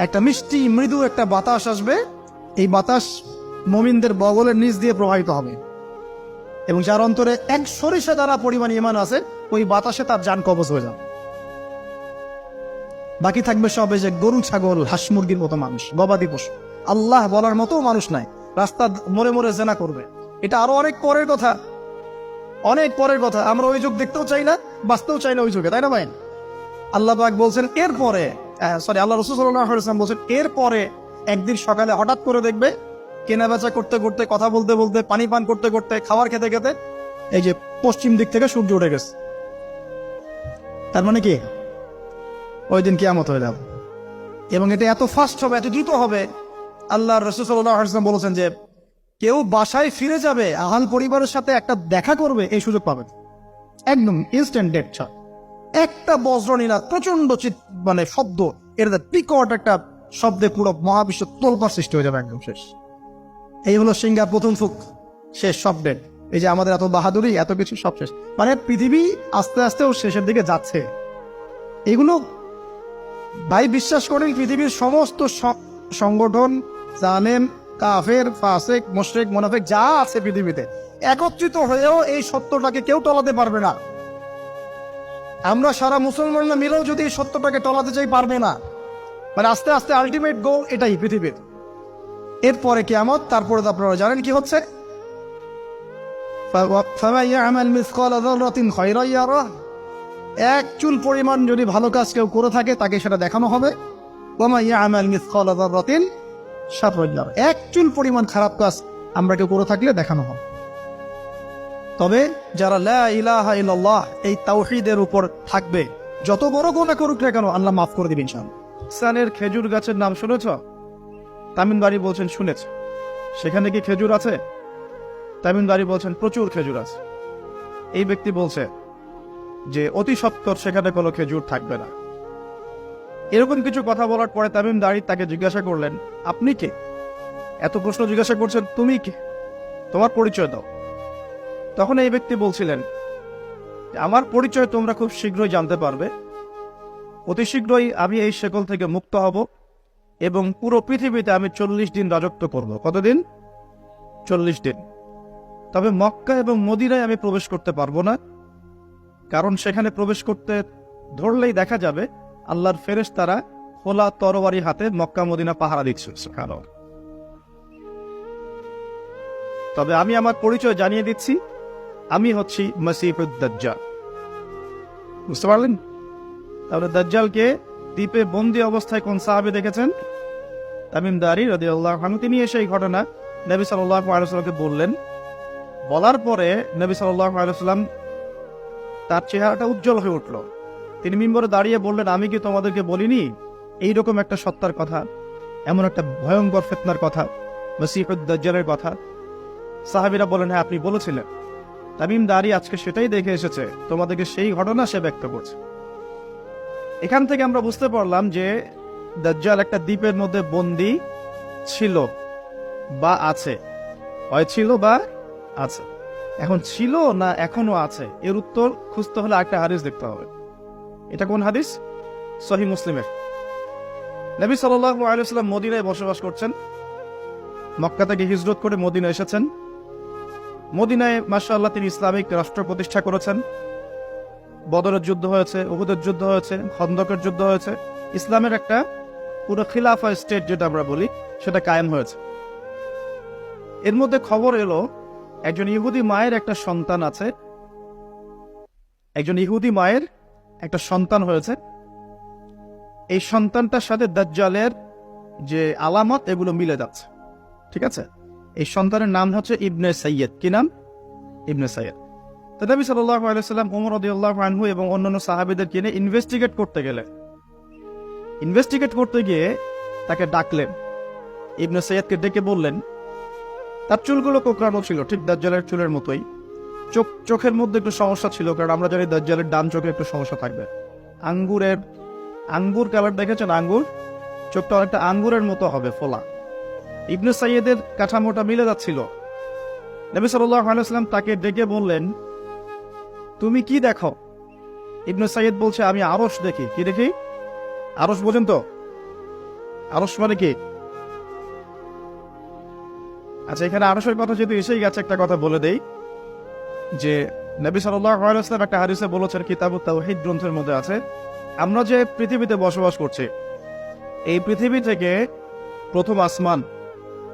একটা মিষ্টি, মৃদু একটা বাতাস আসবে। এই বাতাস মমিনদের বগলের নিচ দিয়ে প্রবাহিত হবে। এবং যার অন্তরে এক সরিষা দ্বারা পরিমাণ ইমান আছে, ওই বাতাসে তার যান কবজ হয়ে যাবে। বাকি থাকবে সব যে গরু ছাগল, হাঁস মুরগির মতো মানুষ, গবাদি পশু। আল্লাহ বলার মতো মানুষ নাই। রাস্তা মরে মরে জেনা করবে। এটা আরও অনেক পরের কথা। অনেক পরের কথা। আমরা ওই যুগ দেখতেও চাই না, বাঁচতেও চাই না ওই যুগে, তাই না ভাই? আল্লাহ পাক বলছেন, এরপরে সরি আল্লাহ রসুল সাল্লাম বলছেন, এরপরে একদিন সকালে হঠাৎ করে দেখবে কেনা বেচা করতে করতে, কথা বলতে বলতে, পানি পান করতে করতে, খাবার খেতে খেতে এই যে পশ্চিম দিক থেকে সূর্য উঠে গেছে। তার মানে কি? ওই দিন কিয়ামত হয়ে যাবে। এবং এটা এত ফাস্ট হবে, এত দ্রুত হবে, আল্লাহ রসুল সাল্লাম বলেছেন যে, কেউ বাসায় ফিরে যাবে, আহাল পরিবারের সাথে একটা দেখা করবে, এই সুযোগ পাবে। একদম ইনস্ট্যান্ট ডেট ছাড়। একটা বজ্রনীলা প্রচণ্ড মানে শব্দ। এর পিকট একটা শব্দে পুরো মহাবিশ্ব তোলপার সৃষ্টি হয়ে যাবে একদম শেষ। এই হলো সিঙ্গার প্রথম ফুক, শেষ শব্দের। এই যে আমাদের এত বাহাদুরি, এত কিছু সব শেষ। মানে পৃথিবী আস্তে আস্তে ও শেষের দিকে যাচ্ছে। এগুলো ভাই বিশ্বাস করেন পৃথিবীর সমস্ত সংগঠন, জানেন, কাফের, ফাসেক, মোশরেক, মোনাফেক, যা আছে পৃথিবীতে, একত্রিত হয়েও এই সত্যটাকে কেউ টলাতে পারবে না। আমরা সারা মুসলমানরা মিলেও যদি এই সত্যটাকে টলাতে চাই, পারবে না। মানে আস্তে আস্তে আলটিমেট গোল এটাই পৃথিবীর। এরপরে কি আমার তারপরে তো আপনারা জানেন কি হচ্ছে। এক চুল পরিমাণ যদি ভালো কাজ কেউ করে থাকে, তাকে সেটা দেখানো হবে। এক চুল পরিমাণ খারাপ কাজ আমরা কেউ করে থাকলে দেখানো হবে। তবে যারা ইলাহা এই তাওহিদের উপর থাকবে, যত বড় গুনাহ করুক না কেন, আল্লাহ মাফ করে দিবেন ইনশাআল্লাহ। সানের খেজুর গাছের নাম শুনেছ? তামিনবাড়ি বলছেন, শুনেছ। সেখানে কি খেজুর আছে? তামিনবাড়ি বলছেন, প্রচুর খেজুর আছে। এই ব্যক্তি বলছে যে, অতি সত্তর সেখানে কোনো খেজুর থাকবে না। এরকম কিছু কথা বলার পরে তামিম দাঁড়ি তাকে জিজ্ঞাসা করলেন, আপনি কে? এত প্রশ্ন জিজ্ঞাসা করছেন, তুমি কে? তোমার পরিচয় দাও। তখন এই ব্যক্তি বলছিলেন, আমার পরিচয় তোমরা খুব শীঘ্রই জানতে পারবে। অতি শীঘ্রই আমি এই শেকল থেকে মুক্ত হব এবং পুরো পৃথিবীতে আমি চল্লিশ দিন রাজত্ব করব। কতদিন? চল্লিশ দিন। তবে মক্কা এবং মদিনায় আমি প্রবেশ করতে পারব না, কারণ সেখানে প্রবেশ করতে ধরলেই দেখা যাবে আল্লাহর ফেরেশ তারা খোলা তরবারি হাতে মক্কা মদিনা পাহারা দিচ্ছে। তবে আমি আমার পরিচয় জানিয়ে দিচ্ছি আমি হচ্ছি মসিফুদ্দাজ্জাল বুঝতে পারলেন? তাহলে দাজ্জালকে দ্বীপে বন্দি অবস্থায় কোন সাহাবে দেখেছেন? তামিম দারি রদি আল্লাহ তিনি এসে এই ঘটনা নবী সাল্লাহ আলসালামকে বললেন। বলার পরে নবী সাল্লাহ আলসালাম তার চেহারাটা উজ্জ্বল হয়ে উঠল। তিনি মিম্বরে দাঁড়িয়ে বললেন, আমি কি তোমাদেরকে বলিনি? এইরকম একটা সত্তার কথা, এমন একটা ভয়ঙ্কর ফেতনার কথা মসিফুদ্দাজ্জালের কথা। সাহাবিরা বলেন হ্যাঁ আপনি বলেছিলেন। তামিম দাঁড়ি আজকে সেটাই দেখে এসেছে। তোমাদেরকে সেই ঘটনা সে ব্যক্ত করছে। এখান থেকে আমরা বুঝতে পারলাম যে দাজ্জাল একটা দ্বীপের মধ্যে বন্দি ছিল বা আছে। হয় ছিল বা আছে। এখন ছিল না এখনও আছে? এর উত্তর খুঁজতে হলে একটা হাদিস দেখতে হবে। এটা কোন হাদিস? সহি মুসলিমের। নবী সাল্লাম মদিনায় বসবাস করছেন। মক্কা থেকে হিজরত করে মদিনা এসেছেন। মদিনায়, মাশাআল্লাহ, তিনি ইসলামিক রাষ্ট্র প্রতিষ্ঠা করেছেন। বদরের যুদ্ধ হয়েছে, উহুদের যুদ্ধ হয়েছে, খন্দকের যুদ্ধ হয়েছে। ইসলামের একটা পুরো খিলাফা স্টেট যেটা আমরা বলি, সেটা কায়েম হয়েছে। এর মধ্যে খবর এলো, একজন ইহুদি মায়ের একটা সন্তান আছে। একজন ইহুদি মায়ের একটা সন্তান হয়েছে। এই সন্তানটার সাথে দাজ্জালের যে আলামত, এগুলো মিলে যাচ্ছে। ঠিক আছে? এই সন্তানের নাম হচ্ছে ইবনে সৈয়দ কি নাম? ইবনে সৈয়দ তো নবী সাল্লাল্লাহু আলাইহি সাল্লাম ওমর রাদিয়াল্লাহু আনহু এবং অন্যান্য সাহাবীদের কিনে ইনভেস্টিগেট করতে গেলেন। ইনভেস্টিগেট করতে গিয়ে তাকে ডাকলেন। ইবনে সৈয়দকে ডেকে বললেন, তার চুলগুলো কোকড়ানো ছিল, ঠিক দাজ্জালের চুলের মতোই। চোখ, চোখের মধ্যে একটু সমস্যা ছিল, কারণ আমরা জানি দাজ্জালের ডান চোখে একটু সমস্যা থাকবে। আঙ্গুরের, আঙ্গুর কালার দেখেছেন? আঙ্গুর? চোখটা অনেকটা আঙ্গুরের মতো হবে, ফোলা। ইবনে সাইয়েদের কাঠামোটা মিলে যাচ্ছিল। নবী সাল্লাল্লাহু আলাইহি সাল্লাম তাকে ডেকে বললেন, তুমি কি দেখো? ইবনে সাইয়েদ বলছে, আমি আরস দেখি। কি দেখি? আরশ বোঝেন তো। আরস মানে কি? আচ্ছা এখানে আরসের কথা যেহেতু এসেই গেছে, একটা কথা বলে দেই, যে নবী সাল্লাম একটা হাদিসে বলেছেন, কিতাব তাওহিদ গ্রন্থের মধ্যে আছে, আমরা যে পৃথিবীতে বসবাস করছি, এই পৃথিবী থেকে প্রথম আসমান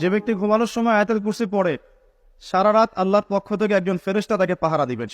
যে ব্যক্তি ঘুমানোর সময় আয়াতের কুর্সি পড়ে, সারা রাত আল্লাহর পক্ষ থেকে একজন ফেরেস্তা তাকে পাহারা দিবে